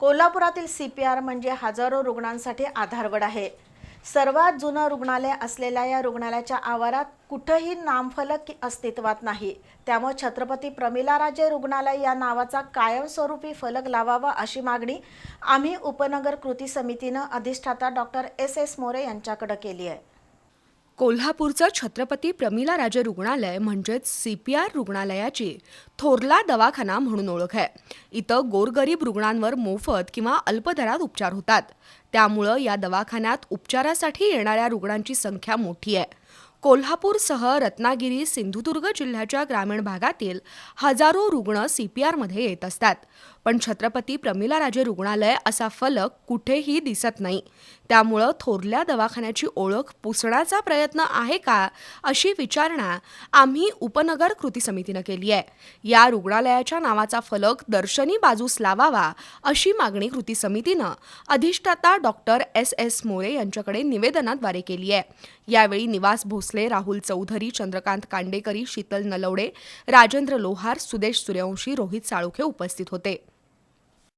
कोल्हापुरातील C P R म्हणजे हजारो रुग्णांसाठी आधारवड आहे. सर्वात जुनं रुग्णालय असलेल्या या रुग्णालयाच्या आवारात कुठंही नामफलक अस्तित्वात नाही. त्यामुळे छत्रपती प्रमिलाराजे रुग्णालय या नावाचा कायमस्वरूपी फलक लावावा अशी मागणी आम्ही उपनगर कृती समितीनं अधिष्ठाता डॉक्टर एस एस मोरे यांच्याकडे केली आहे. कोल्हापूरचं छत्रपती प्रमिला राजे रुग्णालय म्हणजेच सी पी आर रुग्णालयाची थोरला दवाखाना म्हणून ओळख आहे. इथं गोरगरीब रुग्णांवर मोफत किंवा अल्पदरात उपचार होतात. त्यामुळं या दवाखान्यात उपचारासाठी येणाऱ्या रुग्णांची संख्या मोठी आहे. कोल्हापूरसह रत्नागिरी सिंधुदुर्ग जिल्ह्याच्या ग्रामीण भागातील हजारो रुग्ण सी पी आरमध्ये येत असतात. पण छत्रपती प्रमिला राजे रुग्णालय असा फलक कुठेही दिसत नाही. त्यामुळं थोरल्या दवाखान्याची ओळख पुसण्याचा प्रयत्न आहे का अशी विचारणा आम्ही उपनगर कृती समितीनं केली आहे. या रुग्णालयाच्या नावाचा फलक दर्शनी बाजूस लावावा अशी मागणी कृती समितीनं अधिष्ठाता डॉक्टर एस एस मोरे यांच्याकडे निवेदनाद्वारे केली आहे. यावेळी निवास भोसले राहुल चौधरी चंद्रकांत कांडेकरी शीतल नलवडे राजेंद्र लोहार सुदेश सूर्यवंशी रोहित साळुखे उपस्थित होते.